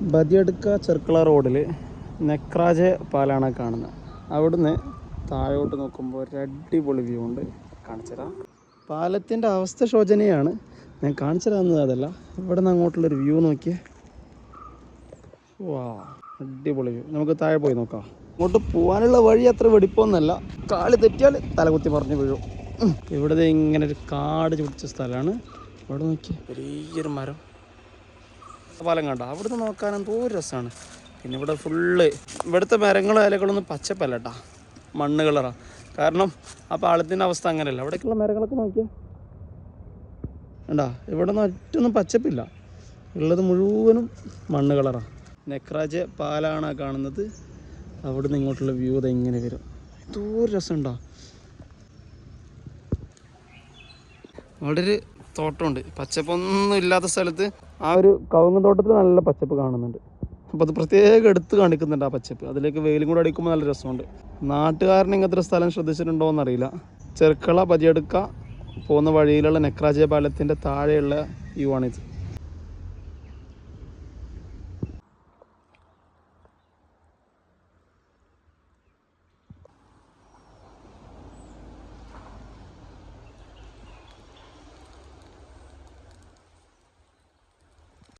ബദിയടുക്ക ചെർക്കള റോഡിൽ നെക്രാജ് പാലാണ് കാണുന്നത്. അവിടുന്ന് താഴോട്ട് നോക്കുമ്പോൾ ഒരു അടിപൊളി വ്യൂ ഉണ്ട്. കാണിച്ചുതരാം പാലത്തിന്റെ അവസ്ഥ ശോചനീയമാണ് ഞാൻ കാണിച്ചു തരാവുന്നത് അതല്ല. ഇവിടെ നിന്ന് അങ്ങോട്ടുള്ളൊരു വ്യൂ നോക്കിയേ. വാ അടിപൊളി വ്യൂ നമുക്ക് താഴെ പോയി നോക്കാം. അങ്ങോട്ട് പോകാനുള്ള വഴി അത്ര വെടിപ്പൊന്നുമല്ല കാളി തെറ്റിയാൽ തലകുത്തി പറഞ്ഞു വീഴും. ഇവിടുത്തെ ഇങ്ങനെ ഒരു കാട് പിടിച്ച സ്ഥലമാണ്. ഇവിടെ നോക്കിയേ. വലിയൊരു മരം. പാലം കണ്ട? അവിടുന്ന് നോക്കാൻ എന്തോ രസമാണ്. പിന്നെ ഇവിടെ ഫുള്ള് ഇവിടുത്തെ മരങ്ങളും ഇലകളൊന്നും പച്ചപ്പല്ല കേട്ടാ മണ്ണ് കളറാ കാരണം ആ പാളത്തിന്റെ അവസ്ഥ അങ്ങനെയല്ല. അവിടേക്കുള്ള മരങ്ങളൊക്കെ നോക്കിയാൽ കണ്ടാ? ഇവിടെ നിന്ന് ഒറ്റൊന്നും പച്ചപ്പില്ല. ഉള്ളത് മുഴുവനും മണ്ണ് കളറാണ് നെക്രാജ് പാലാണ് കാണുന്നത്. അവിടുന്ന് ഇങ്ങോട്ടുള്ള വ്യൂ അത് എങ്ങനെ വരും. എന്തോ രസമുണ്ടോ അവിടെ ഒരു തോട്ടമുണ്ട്. പച്ചപ്പൊന്നും ഇല്ലാത്ത സ്ഥലത്ത് ആ ഒരു കവുങ്ങ് തോട്ടത്തിൽ നല്ല പച്ചപ്പ് കാണുന്നുണ്ട്. അപ്പോൾ അത് പ്രത്യേകം എടുത്ത് കാണിക്കുന്നുണ്ട് ആ പച്ചപ്പ്. അതിലേക്ക് വെയിലും കൂടെ അടിക്കുമ്പോൾ നല്ല രസമുണ്ട്. നാട്ടുകാരൻ ഇങ്ങനത്തെ സ്ഥലം ശ്രദ്ധിച്ചിട്ടുണ്ടോ എന്നറിയില്ല. ചെറുക്കള പതിയെടുക്ക പോകുന്ന വഴിയിലുള്ള നെക്രാജയ പാലത്തിന്റെ താഴെയുള്ള വ്യൂ ആണിത്